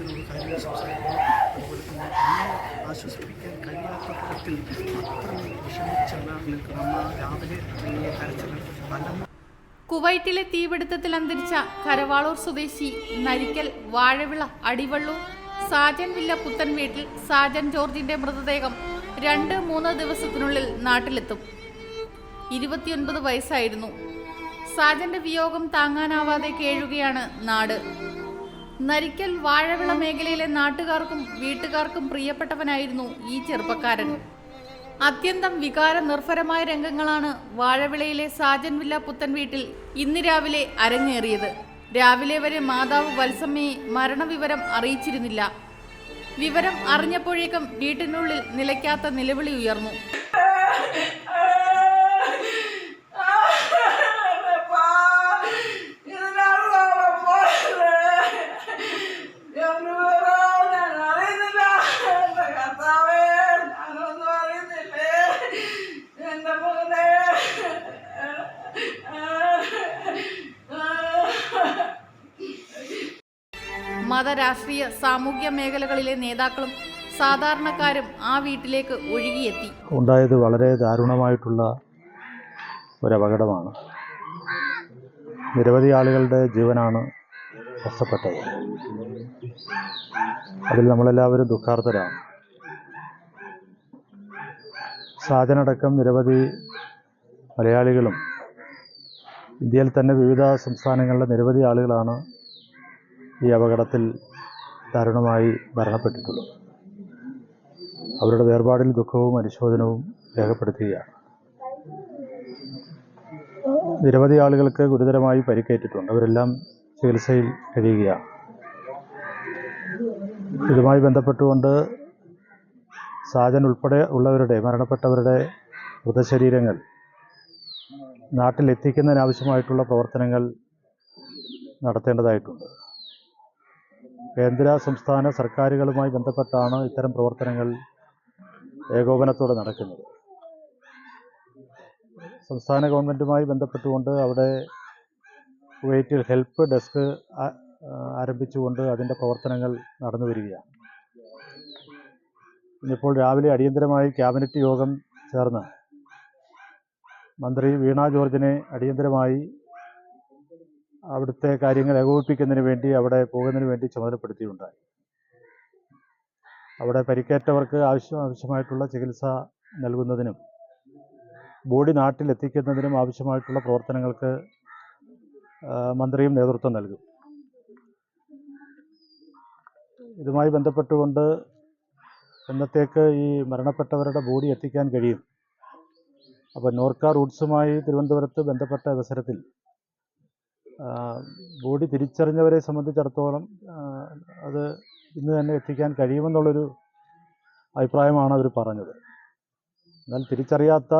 നമുക്ക് കാര്യങ്ങൾ സംസാരിക്കുന്നു അതുപോലെ തന്നെ അമ്മയെ ആശ്വസിപ്പിക്കാൻ കഴിയാത്ത തരത്തിൽ അത്രയും വിഷമിച്ചാണ് നിൽക്കുന്നത് അമ്മ രാവിലെ തുടങ്ങിയ കരച്ചിലും പല കുവൈറ്റിലെ തീപിടുത്തത്തിൽ അന്തരിച്ച കരവാളൂർ സ്വദേശി നരിക്കൽ വാഴവിള അടിവള്ളൂർ സാജൻ വില്ല പുത്തൻ വീട്ടിൽ സാജൻ ജോർജിന്റെ മൃതദേഹം രണ്ട് മൂന്ന് ദിവസത്തിനുള്ളിൽ നാട്ടിലെത്തും. ഇരുപത്തിയൊൻപത് വയസ്സായിരുന്നു. സാജന്റെ വിയോഗം താങ്ങാനാവാതെ കേഴുകയാണ് നാട്. നരിക്കൽ വാഴവിള മേഖലയിലെ നാട്ടുകാർക്കും വീട്ടുകാർക്കും പ്രിയപ്പെട്ടവനായിരുന്നു ഈ ചെറുപ്പക്കാരൻ. അത്യന്തം വികാര നിർഭരമായ രംഗങ്ങളാണ് വാഴവിളയിലെ സാജൻ വില്ല പുത്തൻ വീട്ടിൽ ഇന്ന് രാവിലെ അരങ്ങേറിയത്. രാവിലെ വരെ മാതാവ് വത്സമ്മയെ മരണവിവരം അറിയിച്ചിരുന്നില്ല. വിവരം അറിഞ്ഞപ്പോഴേക്കും വീട്ടിനുള്ളിൽ നിലയ്ക്കാത്ത നിലവിളി ഉയർന്നു. മത രാഷ്ട്രീയ സാമൂഹ്യ മേഖലകളിലെ നേതാക്കളും സാധാരണക്കാരും ആ വീട്ടിലേക്ക് ഒഴുകിയെത്തി. ഉണ്ടായത് വളരെ ദാരുണമായിട്ടുള്ള ഒരപകടമാണ്. നിരവധി ആളുകളുടെ ജീവനാണ് നഷ്ടപ്പെട്ടത്. അതിൽ നമ്മളെല്ലാവരും ദുഃഖാർത്ഥരാണ് സാജനടക്കം നിരവധി മലയാളികളും ഇന്ത്യയിൽ തന്നെ വിവിധ സംസ്ഥാനങ്ങളിലെ നിരവധി ആളുകളാണ് ഈ അപകടത്തിൽ ദാരുണമായി മരണപ്പെട്ടിട്ടുള്ളത് അവരുടെ വേർപാടിൽ ദുഃഖവും അനുശോചനവും രേഖപ്പെടുത്തുകയാണ്. നിരവധി ആളുകൾക്ക് ഗുരുതരമായി പരിക്കേറ്റിട്ടുണ്ട്. അവരെല്ലാം ചികിത്സയിൽ കഴിയുകയാണ്. ഇതുമായി ബന്ധപ്പെട്ടുകൊണ്ട് സാജൻ ഉൾപ്പെടെ ഉള്ളവരുടെ മരണപ്പെട്ടവരുടെ മൃതശരീരങ്ങൾ നാട്ടിലെത്തിക്കുന്നതിനാവശ്യമായിട്ടുള്ള പ്രവർത്തനങ്ങൾ നടത്തേണ്ടതായിട്ടുണ്ട്. കേന്ദ്ര സംസ്ഥാന സർക്കാരുകളുമായി ബന്ധപ്പെട്ടാണ് ഇത്തരം പ്രവർത്തനങ്ങൾ ഏകോപനത്തോടെ നടക്കുന്നത്. സംസ്ഥാന ഗവൺമെന്റുമായി ബന്ധപ്പെട്ടുകൊണ്ട് അവിടെ കുവൈറ്റിൽ ഹെൽപ്പ് ഡെസ്ക് ആരംഭിച്ചുകൊണ്ട് അതിന്റെ പ്രവർത്തനങ്ങൾ നടന്നു വരികയാണ്. ഇന്നിപ്പോൾ രാവിലെ അടിയന്തരമായി ക്യാബിനറ്റ് യോഗം ചേർന്ന് മന്ത്രി വീണ ജോർജിനെ അടിയന്തരമായി അവിടുത്തെ കാര്യങ്ങൾ ഏകോപിപ്പിക്കുന്നതിന് വേണ്ടി അവിടെ പോകുന്നതിന് വേണ്ടി ചുമതലപ്പെടുത്തിയിട്ടുണ്ടായി അവിടെ പരിക്കേറ്റവർക്ക് ആവശ്യം ആവശ്യമായിട്ടുള്ള ചികിത്സ നൽകുന്നതിനും ബോഡി നാട്ടിലെത്തിക്കുന്നതിനും ആവശ്യമായിട്ടുള്ള പ്രവർത്തനങ്ങൾക്ക് മന്ത്രിയും നേതൃത്വം നൽകും. ഇതുമായി ബന്ധപ്പെട്ടുകൊണ്ട് എന്നത്തേക്ക് ഈ മരണപ്പെട്ടവരുടെ ബോഡി എത്തിക്കാൻ കഴിയും? അപ്പോൾ നോർക്ക റൂട്ട്സുമായി തിരുവനന്തപുരത്ത് ബന്ധപ്പെട്ട അവസരത്തിൽ ബോഡി തിരിച്ചറിഞ്ഞവരെ സംബന്ധിച്ചിടത്തോളം അത് ഇന്ന് തന്നെ എത്തിക്കാൻ കഴിയുമെന്നുള്ളൊരു അഭിപ്രായമാണ് അവർ പറഞ്ഞത്. എന്നാൽ തിരിച്ചറിയാത്ത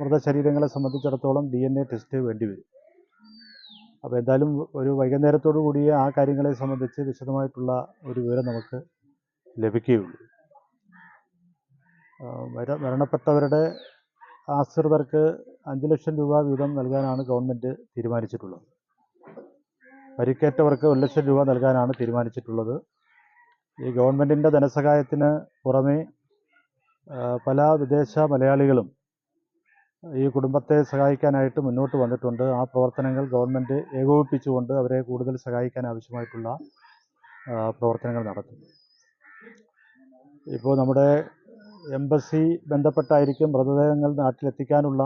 മൃതശരീരങ്ങളെ സംബന്ധിച്ചിടത്തോളം ഡി എൻ എ ടെസ്റ്റ് വേണ്ടിവരും അപ്പോൾ എന്തായാലും ഒരു വൈകുന്നേരത്തോടു കൂടിയ ആ കാര്യങ്ങളെ സംബന്ധിച്ച് വിശദമായിട്ടുള്ള ഒരു വിവരം നമുക്ക് ലഭിക്കുകയുള്ളൂ. മര- മരണപ്പെട്ടവരുടെ ആശ്രിതർക്ക് അഞ്ച് ലക്ഷം രൂപ വീതം നൽകാനാണ് ഗവൺമെന്റ് തീരുമാനിച്ചിട്ടുള്ളത്. പരിക്കേറ്റവർക്ക് ഒരു ലക്ഷം രൂപ നൽകാനാണ് തീരുമാനിച്ചിട്ടുള്ളത്. ഈ ഗവൺമെന്റിന്റെ ധനസഹായത്തിന് പുറമേ പല വിദേശ മലയാളികളും ഈ കുടുംബത്തെ സഹായിക്കാനായിട്ട് മുന്നോട്ട് വന്നിട്ടുണ്ട്. ആ പ്രവർത്തനങ്ങൾ ഗവൺമെന്റ് ഏകോപിപ്പിച്ചുകൊണ്ട് അവരെ കൂടുതൽ സഹായിക്കാൻ ആവശ്യമായിട്ടുള്ള പ്രവർത്തനങ്ങൾ നടത്തും ഇപ്പോൾ നമ്മുടെ എംബസി ബന്ധപ്പെട്ടായിരിക്കും മൃതദേഹങ്ങൾ നാട്ടിലെത്തിക്കാനുള്ള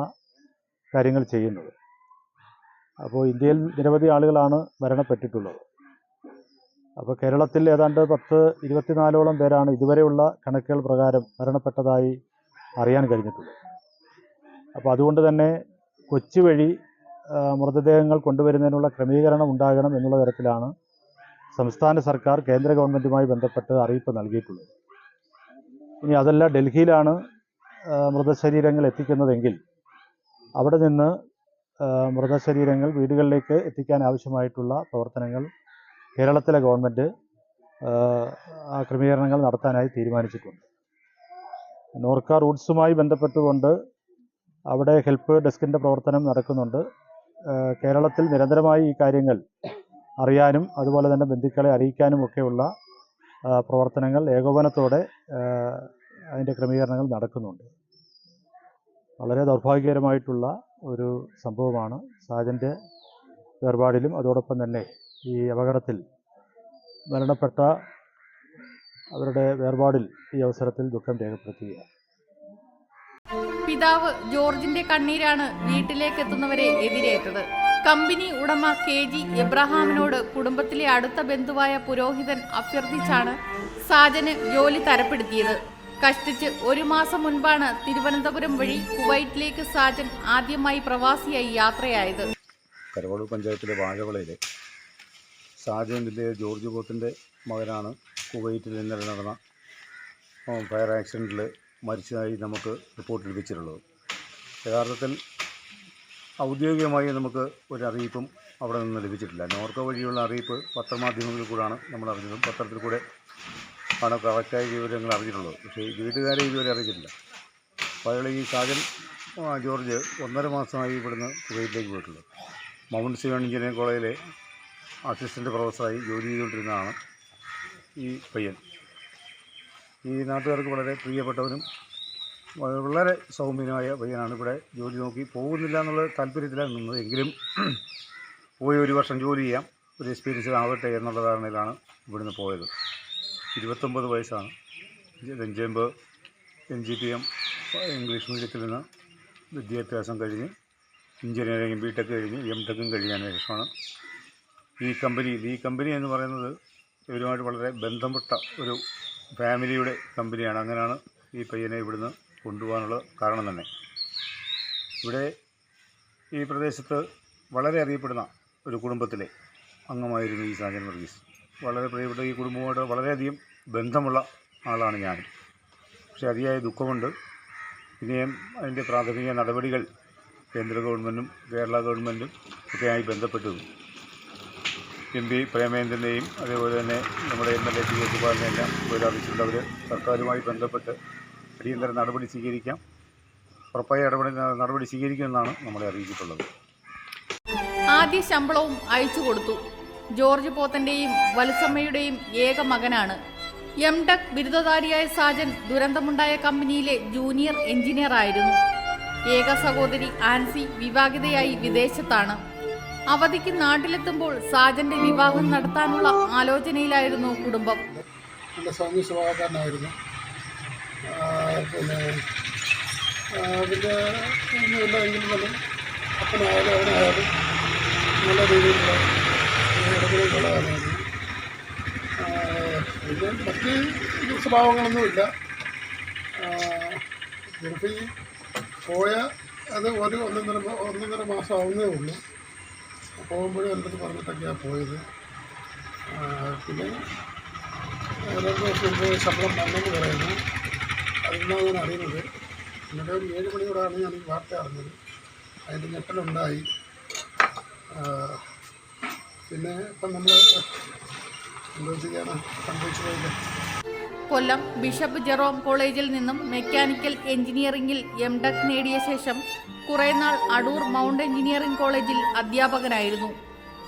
കാര്യങ്ങൾ ചെയ്യുന്നത്. അപ്പോൾ ഇന്ത്യയിൽ നിരവധി ആളുകളാണ് മരണപ്പെട്ടിട്ടുള്ളത്. അപ്പോൾ കേരളത്തിൽ ഏതാണ്ട് പത്ത് ഇരുപത്തിനാലോളം പേരാണ് ഇതുവരെയുള്ള കണക്കുകൾ പ്രകാരം മരണപ്പെട്ടതായി അറിയാൻ കഴിഞ്ഞിട്ടുള്ളത് അപ്പോൾ അതുകൊണ്ട് തന്നെ കൊച്ചി വഴി മൃതദേഹങ്ങൾ കൊണ്ടുവരുന്നതിനുള്ള ക്രമീകരണം ഉണ്ടാകണം എന്നുള്ള തരത്തിലാണ് സംസ്ഥാന സർക്കാർ കേന്ദ്ര ഗവൺമെന്റുമായി ബന്ധപ്പെട്ട് അറിയിപ്പ് നൽകിയിട്ടുള്ളത്. ഇനി അതല്ല ഡൽഹിയിലാണ് മൃതശരീരങ്ങൾ എത്തിക്കുന്നതെങ്കിൽ അവിടെ നിന്ന് മൃതശരീരങ്ങൾ വീടുകളിലേക്ക് എത്തിക്കാൻ ആവശ്യമായിട്ടുള്ള പ്രവർത്തനങ്ങൾ കേരളത്തിലെ ഗവൺമെന്റ് ക്രമീകരണങ്ങൾ നടത്താനായി തീരുമാനിച്ചിട്ടുണ്ട്. നോർക്ക റൂട്ട്സുമായി ബന്ധപ്പെട്ടുകൊണ്ട് അവിടെ ഹെൽപ്പ് ഡെസ്കിന്റെ പ്രവർത്തനം നടക്കുന്നുണ്ട്. കേരളത്തിൽ നിരന്തരമായി ഈ കാര്യങ്ങൾ അറിയാനും അതുപോലെ തന്നെ ബന്ധുക്കളെ അറിയിക്കാനും ഒക്കെയുള്ള പ്രവർത്തനങ്ങൾ ഏകോപനത്തോടെ അതിന്റെ ക്രമീകരണങ്ങൾ നടക്കുന്നുണ്ട്. വളരെ ദൗർഭാഗ്യകരമായിട്ടുള്ള ഒരു സംഭവമാണ്. സാജന്റെ വേർപാടിലും അതോടൊപ്പം തന്നെ ഈ അപകടത്തിൽ മരണപ്പെട്ട അവരുടെ വേർപാടിൽ ഈ അവസരത്തിൽ ദുഃഖം രേഖപ്പെടുത്തുകയാണ്. പിതാവ് ജോർജിന്റെ കണ്ണീരാണ് വീട്ടിലേക്ക് എത്തുന്നവരെ എതിരേറ്റത്. കമ്പനി ഉടമ കെ ജി എബ്രഹാമിനോട് കുടുംബത്തിലെ അടുത്ത ബന്ധുവായ പുരോഹിതൻ അഭ്യർത്ഥിച്ചാണ് സാജന് ജോലി തരപ്പെടുത്തിയത്. കഷ്ടിച്ച് ഒരു മാസം മുൻപാണ് തിരുവനന്തപുരം വഴി കുവൈറ്റിലേക്ക് സാജൻ ആദ്യമായി പ്രവാസിയായി യാത്രയായത്. കരവളൂർ പഞ്ചായത്തിലെ വാഴവളയിലെ സാജന്റെ ജോർജ് ബോത്തിന്റെ മകനാണ് കുവൈറ്റിൽ ഇന്നലെ നടന്ന ഫയർ ആക്സിഡന്റിൽ മരിച്ചതായി നമുക്ക് റിപ്പോർട്ട് ലഭിച്ചിട്ടുള്ളത്. യഥാർത്ഥത്തിൽ ഔദ്യോഗികമായി നമുക്ക് ഒരു അറിയിപ്പും അവിടെ നിന്ന് ലഭിച്ചിട്ടില്ല. നോർക്ക വഴിയുള്ള അറിയിപ്പ് പത്രമാധ്യമങ്ങളിൽ കൂടാണ് നമ്മൾ അറിഞ്ഞതും പത്രത്തിൽ കൂടെ ആണ് കറക്റ്റായ വിവരങ്ങൾ അറിഞ്ഞിട്ടുള്ളത് പക്ഷേ ഈ വീട്ടുകാരെ ഇതുവരെ അറിയിച്ചിട്ടില്ല അപ്പോൾ അയാൾ ഈ സാജൻ ജോർജ് ഒന്നര മാസമായി ഇവിടുന്ന് കുവൈറ്റിലേക്ക് പോയിട്ടുള്ളത്. മൗണ്ട് സിയോൺ എഞ്ചിനീയറിംഗ് കോളേജിലെ അസിസ്റ്റന്റ് പ്രൊഫസറായി ജോലി ചെയ്തുകൊണ്ടിരുന്നതാണ് ഈ പയ്യൻ. ഈ നാട്ടുകാർക്ക് വളരെ പ്രിയപ്പെട്ടവനും വളരെ സൗമ്യനായ പയ്യനാണ്. ഇവിടെ ജോലി നോക്കി പോകുന്നില്ല എന്നുള്ള താല്പര്യത്തിലാണ് നിന്നത്. എങ്കിലും പോയി ഒരു വർഷം ജോലി ചെയ്യാം ഒരു എക്സ്പീരിയൻസ് ആവട്ടെ എന്നുള്ള ധാരണയിലാണ് ഇവിടുന്ന് പോയത്. ഇരുപത്തൊമ്പത് വയസ്സാണ്. രഞ്ജേമ്പ് N G P M English മീഡിയത്തിൽ നിന്ന് വിദ്യാഭ്യാസം കഴിഞ്ഞ് എഞ്ചിനീയറിംഗ് ബി ടെക് കഴിഞ്ഞ് എം ടെക്കും കഴിഞ്ഞതിന് ശേഷമാണ്. ഈ കമ്പനി ഈ കമ്പനി എന്ന് പറയുന്നത് ഇവരുമായിട്ട് വളരെ ബന്ധപ്പെട്ട ഒരു ഫാമിലിയുടെ കമ്പനിയാണ്. അങ്ങനെയാണ് ഈ പയ്യനെ ഇവിടുന്ന് കൊണ്ടുപോകാനുള്ള കാരണം തന്നെ. ഇവിടെ ഈ പ്രദേശത്ത് വളരെ അറിയപ്പെടുന്ന ഒരു കുടുംബത്തിലെ അംഗമായിരുന്നു ഈ സാജൻ വർഗീസ്. വളരെ പ്രിയപ്പെട്ട ഈ കുടുംബവുമായിട്ട് വളരെയധികം ബന്ധമുള്ള ആളാണ് ഞാൻ. പക്ഷേ അതിയായ ദുഃഖമുണ്ട്. ഇനിയും അതിന്റെ പ്രാഥമിക നടപടികൾ കേന്ദ്ര ഗവൺമെന്റും കേരള ഗവൺമെന്റും ഒക്കെയായി ബന്ധപ്പെട്ടതും എം പി പ്രേമേന്ദ്രനെയും അതേപോലെ തന്നെ നമ്മുടെ M L A P S ബാലിനെല്ലാം അവർ സർക്കാരുമായി ബന്ധപ്പെട്ട് അടിയന്തര നടപടി സ്വീകരിക്കാം. ഉറപ്പായ ഇടപെടൽ നടപടി സ്വീകരിക്കുമെന്നാണ് നമ്മളെ അറിയിച്ചിട്ടുള്ളത്. ആദ്യ ശമ്പളവും അയച്ചു കൊടുത്തു. ജോർജ് പോത്തന്റെയും വത്സമ്മയുടെയും ഏക മകനാണ്. എം ടെക് ബിരുദധാരിയായ സാജൻ ദുരന്തമുണ്ടായ കമ്പനിയിലെ ജൂനിയർ എഞ്ചിനീയർ ആയിരുന്നു. ഏക സഹോദരി ആൻസി വിവാഹിതയായി വിദേശത്താണ്. അവധിക്ക് നാട്ടിലെത്തുമ്പോൾ സാജന്റെ വിവാഹം നടത്താനുള്ള ആലോചനയിലായിരുന്നു കുടുംബം. നല്ല സൗമ്യ സ്വഭാവക്കാരനായിരുന്നു പിന്നെ അപ്പനായാലും അവനായാലും നല്ല രീതിയിലുള്ള പിന്നെ മറ്റ് സ്വഭാവങ്ങളൊന്നുമില്ല ഗൾഫിൽ പോയ അത് ഒരു ഒന്നൊന്നര ഒന്നൊന്നര മാസം ആവുന്നേ ഉള്ളൂ. പോകുമ്പോഴും എന്റെ അടുത്ത് പറഞ്ഞിട്ടൊക്കെയാണ് പോയത് പിന്നെ രണ്ട് ദിവസം മുമ്പ് ശമ്പളം വന്നെന്ന് പറയുന്നു. അതിന്നാണ് ഞാൻ അറിയുന്നത്. എന്നിട്ട് ഏഴ് മണിയോടാണ് ഞാൻ വാർത്ത അറിഞ്ഞത്. അതിന്റെ ഞെട്ടലുണ്ടായി. പിന്നെ ഇപ്പം നമ്മൾ കൊല്ലം ബിഷപ്പ് ജെറോം കോളേജിൽ നിന്നും മെക്കാനിക്കൽ എഞ്ചിനീയറിംഗിൽ എം ടെക് നേടിയ ശേഷം കുറേനാൾ അടൂർ മൗണ്ട് എഞ്ചിനീയറിംഗ് കോളേജിൽ അധ്യാപകനായിരുന്നു.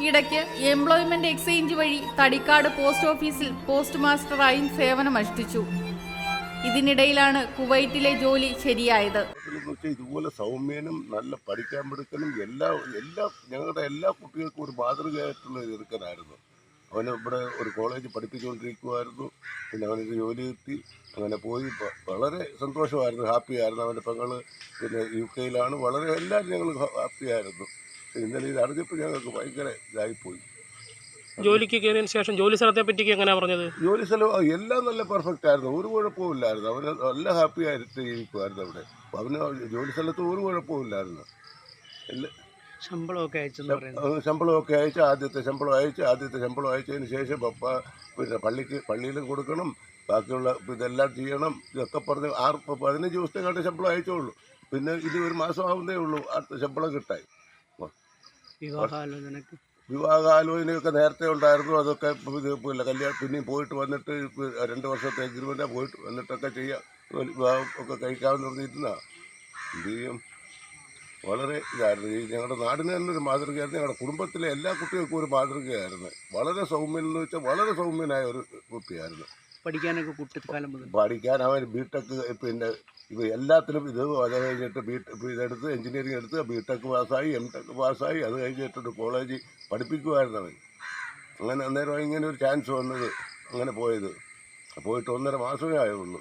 ഇടയ്ക്ക് എംപ്ലോയ്മെന്റ് എക്സ്ചേഞ്ച് വഴി തടിക്കാട് പോസ്റ്റ് ഓഫീസിൽ പോസ്റ്റ് മാസ്റ്ററായും സേവനമനുഷ്ഠിച്ചു. ഇതിനിടയിലാണ് കുവൈറ്റിലെ ജോലി ശരിയായത്. ഇതുപോലെ സൗമ്യനും നല്ല പഠിക്കാൻ പഠിക്കാനും എല്ലാ എല്ലാ ഞങ്ങളുടെ എല്ലാ കുട്ടികൾക്കും ഒരു മാതൃകയായിട്ടുള്ള ഒരു ചെറുക്കനായിരുന്നു. അവന് ഇവിടെ ഒരു കോളേജ് പഠിപ്പിച്ചുകൊണ്ടിരിക്കുമായിരുന്നു പിന്നെ അവനൊരു ജോലി കിട്ടി. അങ്ങനെ പോയി. വളരെ സന്തോഷമായിരുന്നു. ഹാപ്പിയായിരുന്നു അവന്റെ പെങ്ങൾ പിന്നെ യു കെയിലാണ്. വളരെ എല്ലാവരും ഞങ്ങൾ ഹാപ്പിയായിരുന്നു ആയിരുന്നു. ഇന്നലെ ഇത് അറിഞ്ഞപ്പോൾ ഞങ്ങൾക്ക് ഭയങ്കര ഇതായിപ്പോയി. ജോലിക്ക് കയറിയതിന് ശേഷം ജോലി സ്ഥലത്തെ പറ്റിക്ക് എങ്ങനെയാ പറഞ്ഞത്? ജോലി സ്ഥലം എല്ലാം നല്ല പെർഫെക്റ്റ് ആയിരുന്നു. ഒരു കുഴപ്പവും ഇല്ലായിരുന്നു അവർ നല്ല ഹാപ്പി ആയിട്ട് ഇരിക്കുമായിരുന്നു അവിടെ. അവന് ജോലി സ്ഥലത്ത് ഒരു കുഴപ്പവും ഇല്ലായിരുന്നു ശമ്പളമൊക്കെ അയച്ചു ശമ്പളമൊക്കെ അയച്ച് ആദ്യത്തെ ശമ്പളം അയച്ച് ആദ്യത്തെ ശമ്പളം അയച്ചതിന് ശേഷം പപ്പ പിന്നെ പള്ളിക്ക് പള്ളിയിൽ കൊടുക്കണം. ബാക്കിയുള്ള ഇതെല്ലാം ചെയ്യണം. ഇതൊക്കെ പറഞ്ഞ് ആറ് പതിനഞ്ച് ദിവസത്തെ കണ്ട് ശമ്പളം അയച്ചോളൂ. പിന്നെ ഇത് ഒരു മാസം ആവുന്നേ ഉള്ളൂ. അടുത്ത ശമ്പളം കിട്ടായി വിവാഹാലോചനക്ക്. വിവാഹാലോചനയൊക്കെ നേരത്തെ ഉണ്ടായിരുന്നു. അതൊക്കെ പിന്നെ കല്യാണം പിന്നെയും പോയിട്ട് വന്നിട്ട് രണ്ട് വർഷത്തെ എഗ്രിമെന്റ് പോയിട്ട് വന്നിട്ടൊക്കെ ചെയ്യാം വിവാഹം ഒക്കെ കഴിക്കാമെന്ന് പറഞ്ഞിരുന്ന എന്ത് ചെയ്യും? വളരെ ഇതായിരുന്നു. ഈ ഞങ്ങളുടെ നാടിന് തന്നെ ഒരു മാതൃകയായിരുന്നു. ഞങ്ങളുടെ കുടുംബത്തിലെ എല്ലാ കുട്ടികൾക്കും ഒരു മാതൃകയായിരുന്നു. വളരെ സൗമ്യൻ എന്ന് വെച്ചാൽ വളരെ സൗമ്യനായ ഒരു കുട്ടിയായിരുന്നു. പഠിക്കാനൊക്കെ കുട്ടിക്കാലം പഠിക്കാൻ അവൻ ബിടെക് പിന്നെ ഇത് എല്ലാത്തിലും ഇത് അത് കഴിഞ്ഞിട്ട് ബി ഇതെടുത്ത് എഞ്ചിനീയറിംഗ് എടുത്ത് ബി ടെക് പാസ്സായി എം ടെക് പാസ്സായി അത് കഴിഞ്ഞിട്ട് കോളേജിൽ പഠിപ്പിക്കുമായിരുന്നു അവൻ അങ്ങനെ അന്നേരം ഇങ്ങനെ ഒരു ചാൻസ് വന്നത് അങ്ങനെ പോയത്. പോയിട്ട് ഒന്നര മാസമേ ആയുള്ളൂ.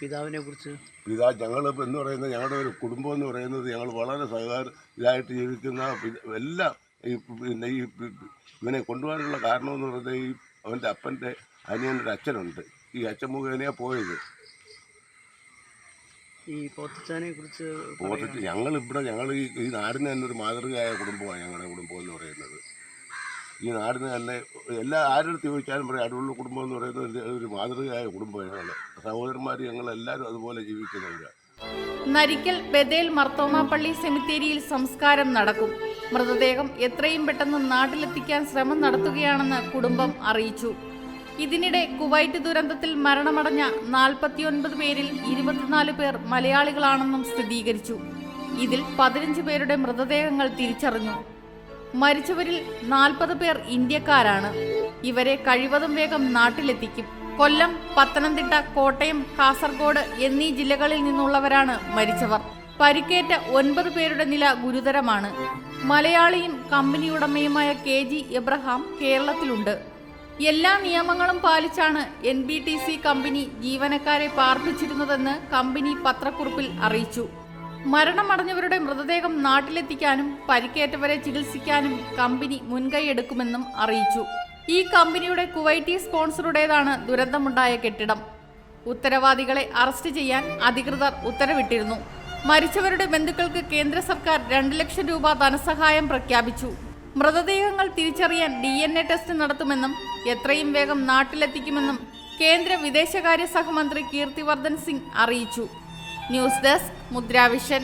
പിതാവിനെ കുറിച്ച്? പിതാ ഞങ്ങൾ എന്ന് പറയുന്നത് ഞങ്ങളുടെ ഒരു കുടുംബം എന്ന് പറയുന്നത് ഞങ്ങൾ വളരെ സഹകാര ഇതായിട്ട് ജീവിക്കുന്ന എല്ലാം ഈ പിന്നെ ഈ ഇവനെ കൊണ്ടുപോകാനുള്ള കാരണമെന്ന് പറയുന്നത് ഈ അവന്റെ അപ്പന്റെ അനിയനൊരു അച്ഛനുണ്ട്. ഈ അച്ഛൻ മുഖേനയാണ് പോയത്. ഈ പോത്തച്ചാനെ കുറിച്ച് ഞങ്ങൾ ഇവിടെ ഞങ്ങൾ ഈ ഈ നാടിന് തന്നെ ഒരു മാതൃകയായ കുടുംബമാണ് ഞങ്ങളുടെ കുടുംബം എന്ന് പറയുന്നത്. ഈ നാടിന് തന്നെ എല്ലാ ആരുടെ ചോദിച്ചാലും പറയും അടുവുള്ള കുടുംബം എന്ന് പറയുന്നത് ഒരു- മാതൃകയായ കുടുംബമാണ് ഞങ്ങൾ സഹോദരന്മാർ ഞങ്ങളെല്ലാവരും അതുപോലെ ജീവിക്കുന്നവരാണ് നരിക്കൽ ബദേൽ മർത്തോമാപ്പള്ളി സെമിത്തേരിയിൽ സംസ്കാരം നടക്കും. മൃതദേഹം എത്രയും പെട്ടെന്ന് നാട്ടിലെത്തിക്കാൻ ശ്രമം നടത്തുകയാണെന്ന് കുടുംബം അറിയിച്ചു. ഇതിനിടെ കുവൈറ്റ് ദുരന്തത്തിൽ മരണമടഞ്ഞ നാൽപ്പത്തിയൊൻപത് പേരിൽ ഇരുപത്തിനാല് പേർ മലയാളികളാണെന്നും സ്ഥിരീകരിച്ചു. ഇതിൽ പതിനഞ്ച് പേരുടെ മൃതദേഹങ്ങൾ തിരിച്ചറിഞ്ഞു. മരിച്ചവരിൽ നാൽപ്പത് പേർ ഇന്ത്യക്കാരാണ്. ഇവരെ കഴിവതും വേഗം നാട്ടിലെത്തിക്കും. കൊല്ലം പത്തനംതിട്ട കോട്ടയം കാസർഗോഡ് എന്നീ ജില്ലകളിൽ നിന്നുള്ളവരാണ് മരിച്ചവർ. പരിക്കേറ്റ ഒൻപത് പേരുടെ നില ഗുരുതരമാണ്. മലയാളിയും കമ്പനി ഉടമയുമായ കെ ജി എബ്രഹാം കേരളത്തിലുണ്ട്. എല്ലാ നിയമങ്ങളും പാലിച്ചാണ് N B T C company ജീവനക്കാരെ പാർപ്പിച്ചിരുന്നതെന്ന് കമ്പനി പത്രക്കുറിപ്പിൽ അറിയിച്ചു. മരണമടഞ്ഞവരുടെ മൃതദേഹം നാട്ടിലെത്തിക്കാനും പരിക്കേറ്റവരെ ചികിത്സിക്കാനും കമ്പനി മുൻകൈയെടുക്കുമെന്നും അറിയിച്ചു. ഈ കമ്പനിയുടെ കുവൈറ്റി സ്പോൺസറുടേതാണ് ദുരന്തമുണ്ടായ കെട്ടിടം. ഉത്തരവാദികളെ അറസ്റ്റ് ചെയ്യാൻ അധികൃതർ ഉത്തരവിട്ടിരുന്നു. മരിച്ചവരുടെ ബന്ധുക്കൾക്ക് കേന്ദ്ര സർക്കാർ രണ്ട് ലക്ഷം രൂപ ധനസഹായം പ്രഖ്യാപിച്ചു. മൃതദേഹങ്ങൾ തിരിച്ചറിയാൻ ഡി എൻ എ ടെസ്റ്റ് നടത്തുമെന്നും എത്രയും വേഗം നാട്ടിലെത്തിക്കുമെന്നും കേന്ദ്ര വിദേശകാര്യ സഹമന്ത്രി കീർത്തിവർദ്ധൻ സിംഗ് അറിയിച്ചു. News desk Mudra Vision.